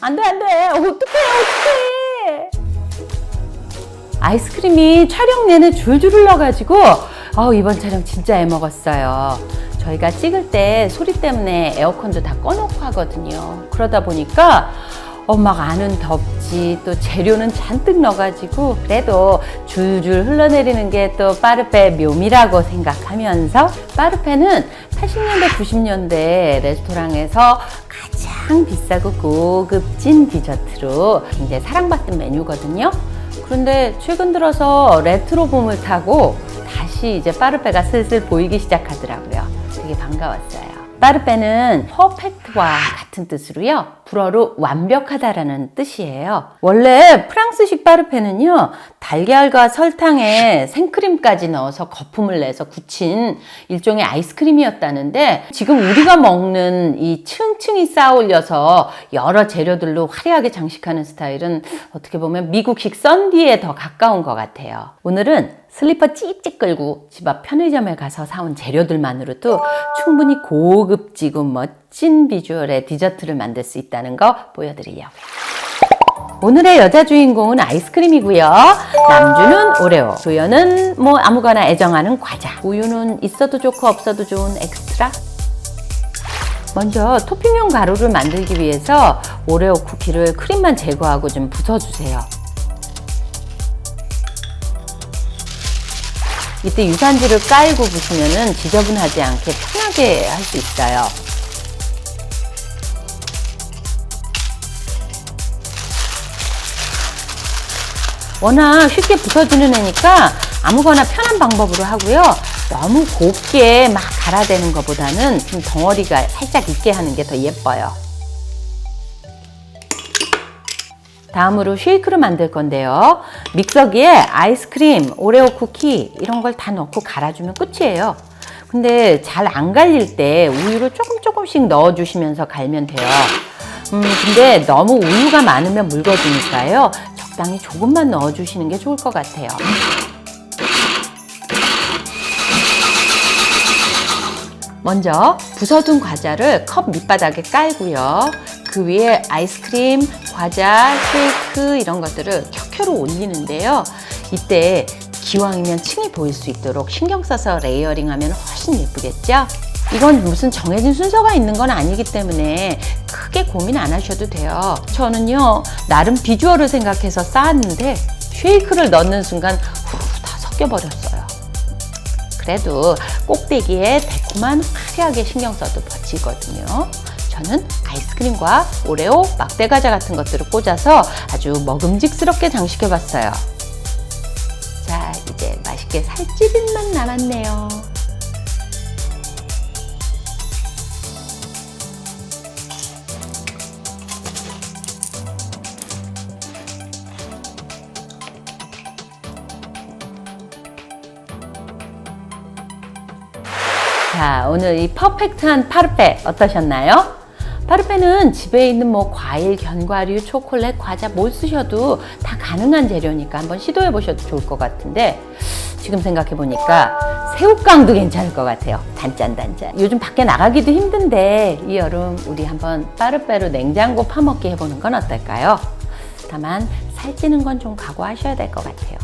안 돼, 안 돼. 어떡해, 어떡해. 아이스크림이 촬영 내내 줄줄 흘러가지고, 어, 이번 촬영 진짜 애 먹었어요. 저희가 찍을 때 소리 때문에 에어컨도 다 꺼놓고 하거든요. 그러다 보니까, 어, 막 안은 덥지, 또 재료는 잔뜩 넣어가지고, 그래도 줄줄 흘러내리는 게또 빠르페 묘미라고 생각하면서, 빠르페는 80년대, 90년대 레스토랑에서 가장 비싸고 고급진 디저트로 굉장히 사랑받던 메뉴거든요. 그런데 최근 들어서 레트로 봄을 타고 다시 이제 빠르페가 슬슬 보이기 시작하더라고요. 되게 반가웠어요. 빠르페는 퍼펙트와 같은 뜻으로요. 불어로 완벽하다라는 뜻이에요. 원래 프랑스식 빠르페는요. 달걀과 설탕에 생크림까지 넣어서 거품을 내서 굳힌 일종의 아이스크림이었다는데 지금 우리가 먹는 이 층층이 쌓아 올려서 여러 재료들로 화려하게 장식하는 스타일은 어떻게 보면 미국식 썬디에 더 가까운 것 같아요. 오늘은 슬리퍼 찍찍 끌고 집 앞 편의점에 가서 사온 재료들만으로도 충분히 고급지고 멋진 비주얼의 디저트를 만들 수 있다는 거 보여드리려고요. 오늘의 여자 주인공은 아이스크림이고요. 남주는 오레오, 조연은 뭐 아무거나 애정하는 과자, 우유는 있어도 좋고 없어도 좋은 엑스트라. 먼저 토핑용 가루를 만들기 위해서 오레오 쿠키를 크림만 제거하고 좀 부숴주세요. 이때 유산지를 깔고 부시면은 지저분하지 않게 편하게 할 수 있어요. 워낙 쉽게 부서지는 애니까 아무거나 편한 방법으로 하고요. 너무 곱게 막 갈아대는 것보다는 좀 덩어리가 살짝 있게 하는 게 더 예뻐요. 다음으로 쉐이크를 만들 건데요. 믹서기에 아이스크림, 오레오 쿠키 이런 걸 다 넣고 갈아주면 끝이에요. 근데 잘 안 갈릴 때 우유를 조금 조금씩 넣어주시면서 갈면 돼요. 음, 근데 너무 우유가 많으면 묽어지니까요. 적당히 조금만 넣어주시는 게 좋을 것 같아요. 먼저 부서둔 과자를 컵 밑바닥에 깔고요. 그 위에 아이스크림, 과자, 쉐이크 이런 것들을 켜켜로 올리는데요. 이때 기왕이면 층이 보일 수 있도록 신경 써서 레이어링하면 훨씬 예쁘겠죠? 이건 무슨 정해진 순서가 있는 건 아니기 때문에 크게 고민 안 하셔도 돼요. 저는요, 나름 비주얼을 생각해서 쌓았는데 쉐이크를 넣는 순간 후, 다 섞여버렸어요. 그래도 꼭대기에 달콤한 화려하게 신경 써도 멋지거든요. 저는 아이스크림과 오레오, 막대 과자 같은 것들을 꽂아서 아주 먹음직스럽게 장식해 봤어요. 자, 이제 맛있게 살찌릿만 남았네요. 자, 오늘 이 퍼펙트한 파르페 어떠셨나요? 파르페는 집에 있는 뭐 과일, 견과류, 초콜릿, 과자 뭘 쓰셔도 다 가능한 재료니까 한번 시도해 보셔도 좋을 것 같은데 지금 생각해 보니까 새우깡도 괜찮을 것 같아요. 단짠단짠. 요즘 밖에 나가기도 힘든데 이 여름 우리 한번 파르페로 냉장고 파먹기 해보는 건 어떨까요? 다만 살찌는 건 좀 각오하셔야 될 것 같아요.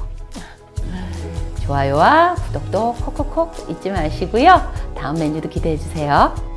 좋아요와 구독도 콕콕콕 잊지 마시고요. 다음 메뉴도 기대해 주세요.